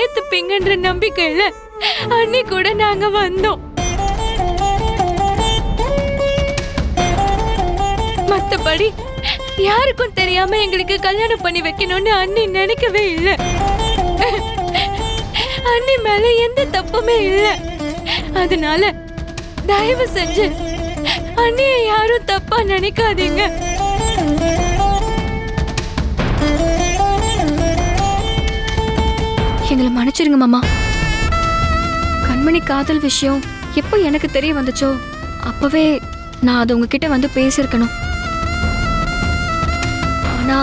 சேர்த்துப்பீங்கன்ற நம்பிக்கையில அன்னி கூட நாங்க வந்தோம். மத்தபடி யாருக்கும் தெரியாம எங்களுக்கு கல்யாணம் பண்ணி வைக்கணும்னு அண்ணி நினைக்கவே இல்லை. அண்ணி மேல எந்த தப்புமே இல்ல. அதனால தயவு செஞ்சு அண்ணிய யாரும் தப்பா நினைக்காதீங்க. எங்களை மன்னிச்சிருங்க மாமா. கண்மணி காதல் விஷயம் எப்போ எனக்கு தெரிய வந்துச்சோ அப்பவே நான் அது உங்ககிட்ட வந்து பேசியிருக்கணும். ஆனா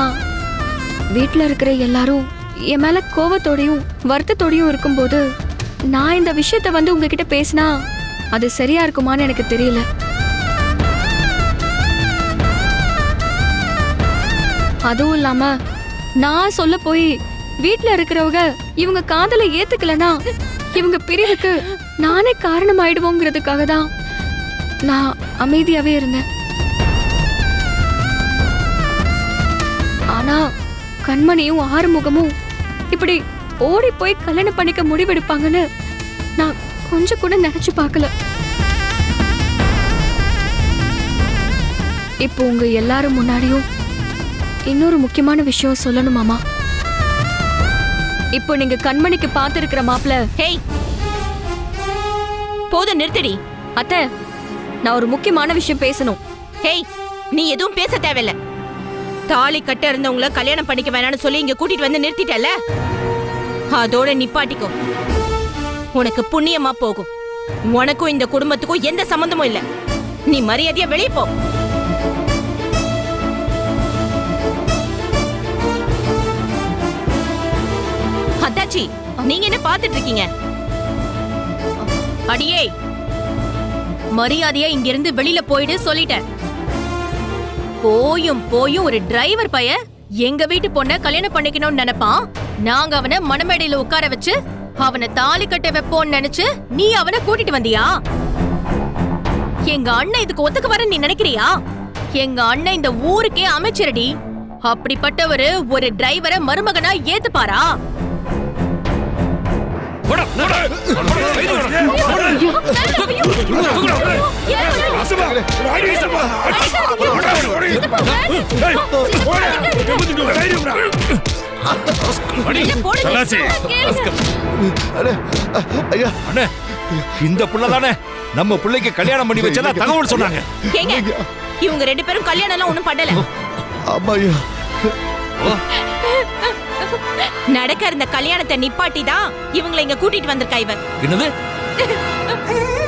வீட்டில் இருக்கிற எல்லாரும் என் மேல கோவத்தோடையும் வருத்தத்தோடையும் இருக்கும்போது நான் இந்த விஷயத்த வந்து உங்ககிட்ட பேசினா அது சரியா இருக்குமான்னு எனக்கு தெரியல. அதுவும் இல்லாம நான் சொல்ல போய் வீட்ல இருக்கிறவங்க இவங்க காதல ஏத்துக்கலனா இவங்க பிரிவுக்கு நானே காரணம் ஆயிடுவோங்கிறதுக்காக தான் நான் அமைதியாவே இருந்தேன். ஆனா கண்மணியும் ஆறுமுகமும் இப்படி ஓடி போய் கல்யாணம் பண்ணிக்க முடிவெடுப்பாங்கன்னு நான் கொஞ்சம் கூட நினைச்சு பார்க்கல. இப்போ உங்க எல்லாரும் முன்னாடியும் இன்னொரு முக்கியமான விஷயம் சொல்லணும் மாமா. இப்போ நீங்க கண்மணிக்கு பார்த்திருக்கிற மாப்பிள. ஹேய். போதும் நிறுத்தடி. அத்தை நான் ஒரு முக்கியமான விஷயம் பேசணும். ஹேய் நீ எதுவும் பேச தேவையில்ல. தாலி கட்ட இருந்தவங்கள கல்யாணம் பண்ணிக்க வேணாம்னு சொல்லி இங்க கூட்டிட்டு வந்து நிறுத்திட்டல அதோட நிப்பாட்டிக்கோ. உனக்கு புண்ணியமா போகும். உனக்கும் இந்த குடும்பத்துக்கும் எந்த சம்பந்தமும் இல்ல. நீ மரியாதையா வெளியே போ. அத்தாச்சி நீங்க என்ன பாத்துட்டு இருக்கீங்க அடியே! மரியாதையா இங்க இருந்து வெளியில போயிடு சொல்லிட்டேன். போயும் போயும் ஒரு டிரைவர் பைய எங்க வீட்டு பொண்ண கல்யாணம் பண்ணிக்கணும்னு நினைப்பான். நாங்க அவனை மணமேடையில உட்கார வச்சு அவனை தாலி கட்ட வைப்போம்னு நினைச்சு நீ அவனை கூட்டிட்டு வந்தியா? எங்க அண்ணன் இதுக்கு ஒத்துக்கு வர நீ நினைக்கிறியா? எங்க அண்ணன் இந்த ஊருக்கே அமைச்சரடி. அப்படிப்பட்டவரு ஒரு டிரைவரை மருமகனா ஏத்துப்பாரா? இந்த புள்ள தானே நம்ம பிள்ளைக்கு கல்யாணம் பண்ணி வச்சதா தகவல் சொன்னாங்க. இவங்க ரெண்டு பேரும் கல்யாணம் எல்லாம் ஒண்ணும் பண்ணல. ஆமா ஐயா நடக்க இருந்த கல்யாணத்தை நிப்பாட்டி தான் இவங்களை இங்க கூட்டிட்டு வந்திருக்கா இவ என்னது?